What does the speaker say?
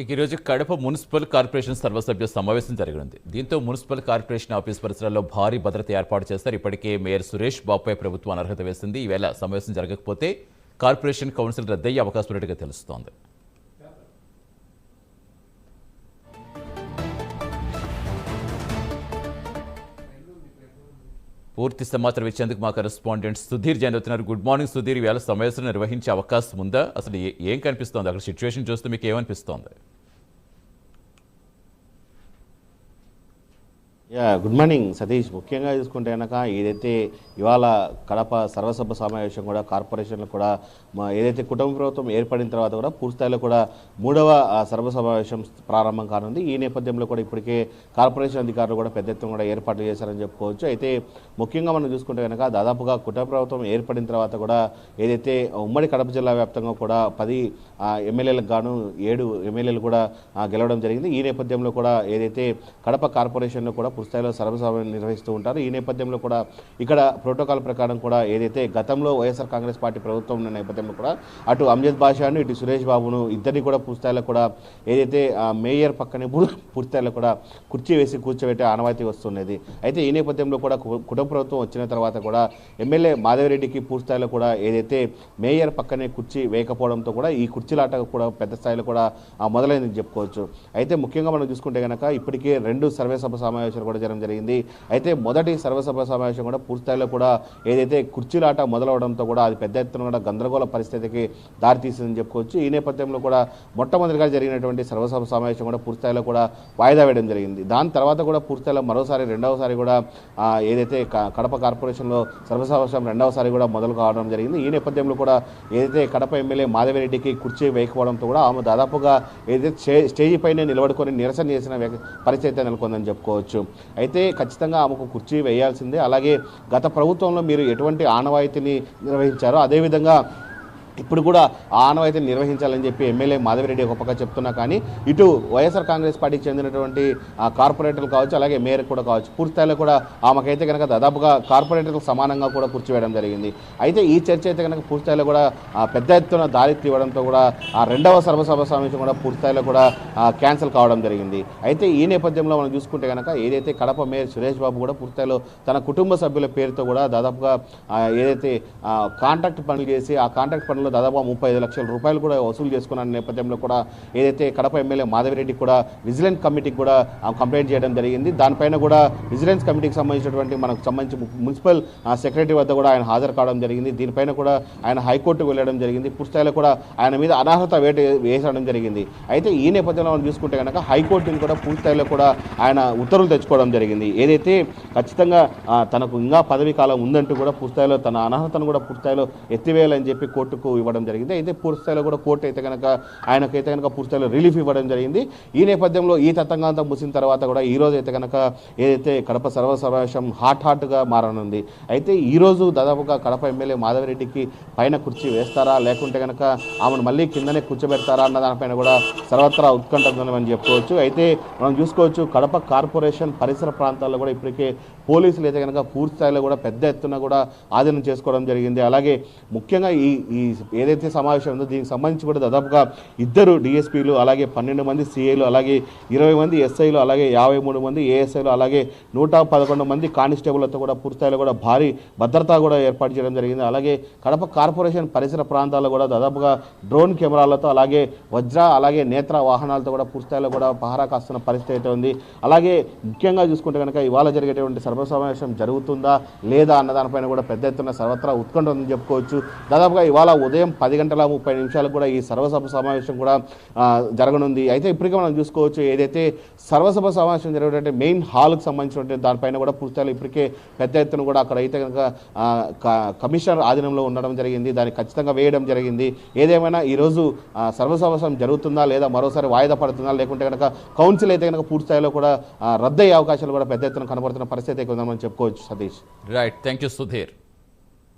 ఇక ఈరోజు Kadapa municipal corporation సర్వసభ్య సమావేశం జరగనుంది. దీంతో మున్సిపల్ కార్పొరేషన్ ఆఫీస్ పరిసరాల్లో భారీ భద్రత ఏర్పాటు చేస్తారు ఇప్పటికే మేయర్ సురేష్ బాబుపై ప్రభుత్వం అనర్హత వేసింది. ఈవేళ సమావేశం జరగకపోతే కార్పొరేషన్ కౌన్సిల్ రద్దయ్యే అవకాశం ఉన్నట్టుగా తెలుస్తోంది. పూర్తి సమాచారం ఇచ్చేందుకు మా కరెస్పాండెంట్ సుధీర్ జైన్ అవుతున్నారు. Good morning Sudheer. వేళ సమావేశం నిర్వహించే అవకాశం ఉందా? అసలు ఏం కనిపిస్తోంది? అక్కడ సిచ్యువేషన్ చూస్తే మీకు ఏమనిపిస్తోంది? Yeah good morning Satish. ముఖ్యంగా చూసుకుంటే కనుక ఏదైతే ఇవాళ కడప సర్వసభ సమావేశం కూడా కార్పొరేషన్లు కూడా మా ఏదైతే కుటుంబ ప్రభుత్వం ఏర్పడిన తర్వాత కూడా పూర్తిస్థాయిలో కూడా మూడవ సర్వ సమావేశం ప్రారంభం కానుంది. ఈ నేపథ్యంలో కూడా ఇప్పటికే కార్పొరేషన్ అధికారులు కూడా పెద్ద ఎత్తున కూడా ఏర్పాట్లు చేశారని చెప్పుకోవచ్చు. అయితే ముఖ్యంగా మనం చూసుకుంటే కనుక దాదాపుగా కుటుంబ ప్రభుత్వం ఏర్పడిన తర్వాత కూడా ఏదైతే ఉమ్మడి కడప జిల్లా వ్యాప్తంగా కూడా పది ఎమ్మెల్యేలకు గాను ఏడు ఎమ్మెల్యేలు కూడా గెలవడం జరిగింది. ఈ నేపథ్యంలో కూడా ఏదైతే కడప కార్పొరేషన్లో కూడా పూర్తిస్థాయిలో సర్వసభలు నిర్వహిస్తూ ఉంటారు. ఈ నేపథ్యంలో కూడా ఇక్కడ ప్రోటోకాల్ ప్రకారం కూడా ఏదైతే గతంలో వైఎస్ఆర్ కాంగ్రెస్ పార్టీ ప్రభుత్వం ఉన్న నేపథ్యంలో కూడా అటు అమ్జద్ బాషాను ఇటు సురేష్ బాబును ఇద్దరిని కూడా పూర్తిస్థాయిలో కూడా ఏదైతే మేయర్ పక్కనే పూర్- పూర్తిస్థాయిలో కూడా కుర్చీ వేసి కూర్చోబెట్టే ఆనవాయితీ వస్తున్నది. అయితే ఈ నేపథ్యంలో కూడా కుటుంబ ప్రభుత్వం వచ్చిన తర్వాత కూడా ఎమ్మెల్యే మాధవరెడ్డికి పూర్తిస్థాయిలో కూడా ఏదైతే మేయర్ పక్కనే కుర్చీ వేయకపోవడంతో కూడా ఈ కుర్చీలాట కూడా పెద్ద స్థాయిలో కూడా మొదలైందని చెప్పుకోవచ్చు. అయితే ముఖ్యంగా మనం చూసుకుంటే కనుక ఇప్పటికే రెండు సర్వే సభ సమావేశాలు కూడా జరగడం జరిగింది. అయితే మొదటి సర్వసభ సమావేశం కూడా పూర్తిస్థాయిలో కూడా ఏదైతే కుర్చీలాట మొదలవడంతో కూడా అది పెద్ద ఎత్తున కూడా గందరగోళ పరిస్థితికి దారితీసిందని చెప్పుకోవచ్చు. ఈ నేపథ్యంలో కూడా మొట్టమొదటిగా జరిగినటువంటి సర్వసభ సమావేశం కూడా పూర్తిస్థాయిలో కూడా వాయిదా వేయడం జరిగింది. దాని తర్వాత కూడా పూర్తిస్థాయిలో మరోసారి రెండవసారి కూడా ఏదైతే క- కడప కార్పొరేషన్లో సర్వసమావేశం రెండవసారి కూడా మొదలు కావడం జరిగింది. ఈ నేపథ్యంలో కూడా ఏదైతే కడప ఎమ్మెల్యే మాధవిరెడ్డికి కుర్చీ వేయకపోవడంతో కూడా ఆమె దాదాపుగా ఏదైతే స్టే- స్టేజీ పైన నిలబడుకొని నిరసన చేసిన పరిస్థితి నెలకొందని చెప్పుకోవచ్చు. అయితే ఖచ్చితంగా ఆమెకు కుర్చీ వేయాల్సిందే. అలాగే గత ప్రభుత్వంలో మీరు ఎటువంటి ఆనవాయితీని నిర్వహించారో అదేవిధంగా ఇప్పుడు కూడా ఆ నిర్వహించాలని చెప్పి ఎమ్మెల్యే మాధవిరెడ్డి ఒక పక్క చెప్తున్నా కానీ ఇటు వైఎస్ఆర్ కాంగ్రెస్ పార్టీకి చెందినటువంటి కార్పొరేటర్లు కావచ్చు అలాగే మేయర్ కూడా కావచ్చు పూర్తిస్థాయిలో కూడా ఆమెకైతే కనుక దాదాపుగా కార్పొరేటర్లకు సమానంగా కూడా కూర్చోవేయడం జరిగింది. అయితే ఈ చర్చ అయితే కనుక పూర్తిస్థాయిలో కూడా పెద్ద ఎత్తున దారి తీవడంతో కూడా ఆ రెండవ సర్వసభ సమావేశం కూడా పూర్తిస్థాయిలో కూడా క్యాన్సిల్ కావడం జరిగింది. అయితే ఈ నేపథ్యంలో మనం చూసుకుంటే కనుక ఏదైతే కడప మేయర్ సురేష్ బాబు కూడా పూర్తిస్థాయిలో తన కుటుంబ సభ్యుల పేరుతో కూడా దాదాపుగా ఏదైతే కాంట్రాక్ట్ పనులు చేసి ఆ కాంట్రాక్ట్ పనుల్లో దాదాపు ముప్పై ఐదు లక్షల రూపాయలు కూడా వసూలు చేసుకున్న నేపథ్యంలో కూడా ఏదైతే కడప ఎమ్మెల్యే మాధవిరెడ్డి కూడా విజిలెన్స్ కమిటీకి కూడా కంప్లైంట్ చేయడం జరిగింది. దానిపైన కూడా విజిలెన్స్ కమిటీకి సంబంధించినటువంటి మనకు సంబంధించి మున్సిపల్ సెక్రటరీ వద్ద కూడా ఆయన హాజరు కావడం జరిగింది. దీనిపైన కూడా ఆయన హైకోర్టుకు వెళ్ళడం జరిగింది. పూర్తిస్థాయిలో కూడా ఆయన మీద అనర్హత వేట వేసడం జరిగింది. అయితే ఈ నేపథ్యంలో మనం చూసుకుంటే కనుక హైకోర్టుని కూడా పూర్తిస్థాయిలో కూడా ఆయన ఉత్తర్వులు తెచ్చుకోవడం జరిగింది. ఏదైతే ఖచ్చితంగా తనకు ఇంకా పదవీ కాలం ఉందంటూ కూడా పూర్తిస్థాయిలో తన అనర్హతను కూడా పూర్తిస్థాయిలో ఎత్తివేయాలని చెప్పి కోర్టుకు ఇవ్వడం జరిగింది. అయితే పూర్తిస్థాయిలో కూడా కోర్టు అయితే కనుక ఆయనకైతే కనుక పూర్తిస్థాయిలో రిలీఫ్ ఇవ్వడం జరిగింది. ఈ నేపథ్యంలో ఈ తతంగాంతం ముసిన తర్వాత కూడా ఈ రోజు అయితే కనుక ఏదైతే కడప సర్వ సమావేశం హాట్ హాట్గా మారనుంది. అయితే ఈరోజు దాదాపుగా కడప ఎమ్మెల్యే మాధవరెడ్డికి పైన కుర్చీ వేస్తారా? లేకుంటే కనుక ఆమెను మళ్ళీ కిందనే కూర్చోబెడతారా? అన్న దానిపైన కూడా సర్వత్రా ఉత్కంఠ ఉందని చెప్పుకోవచ్చు. అయితే మనం చూసుకోవచ్చు కడప కార్పొరేషన్ పరిసర ప్రాంతాల్లో కూడా ఇప్పటికే పోలీసులు అయితే కనుక పూర్తి స్థాయిలో కూడా పెద్ద ఎత్తున కూడా ఆధీనం చేసుకోవడం జరిగింది. అలాగే ముఖ్యంగా ఈ ఈ ఏదైతే సమావేశం ఉందో దీనికి సంబంధించి కూడా దాదాపుగా ఇద్దరు డిఎస్పీలు అలాగే పన్నెండు మంది సిఐలు అలాగే ఇరవై మంది ఎస్ఐలు అలాగే యాభై మూడు మంది ఏఎస్ఐలు అలాగే నూట పదకొండు మంది కానిస్టేబుల్తో కూడా పూర్తిస్థాయిలో కూడా భారీ భద్రత కూడా ఏర్పాటు చేయడం జరిగింది. అలాగే కడప కార్పొరేషన్ పరిసర ప్రాంతాల్లో కూడా దాదాపుగా డ్రోన్ కెమెరాలతో అలాగే వజ్ర అలాగే నేత్ర వాహనాలతో కూడా పూర్తిస్థాయిలో కూడా పహారా కాస్తున్న పరిస్థితి అయితే ఉంది. అలాగే ముఖ్యంగా చూసుకుంటే కనుక ఇవాళ జరిగేటువంటి సర్వ సమావేశం జరుగుతుందా లేదా అన్న దానిపైన కూడా పెద్ద ఎత్తున సర్వత్రా ఉత్కంఠ ఉందని చెప్పుకోవచ్చు. దాదాపుగా ఇవాళ ఉదయం పది గంటల ముప్పై నిమిషాలకు కూడా ఈ సర్వసభ సమావేశం కూడా జరగనుంది. అయితే ఇప్పటికే మనం చూసుకోవచ్చు ఏదైతే సర్వసభ సమావేశం జరిగేటువంటి మెయిన్ హాల్కి సంబంధించినటువంటి దానిపైన కూడా పూర్తిగా ఇప్పటికే పెద్ద ఎత్తున కూడా అక్కడ అయితే కనుక కమిషనర్ ఆధీనంలో ఉండడం జరిగింది. దాన్ని ఖచ్చితంగా వేయడం జరిగింది. ఏదేమైనా ఈరోజు సర్వసమావేశం జరుగుతుందా లేదా మరోసారి వాయిదా పడుతుందా లేకుంటే కనుక కౌన్సిల్ అయితే కనుక పూర్తి స్థాయిలో కూడా రద్దయ్యే అవకాశాలు కూడా పెద్ద ఎత్తున కనబడుతున్న పరిస్థితి అయితే ఉందని మనం చెప్పుకోవచ్చు Satish right thank you Sudheer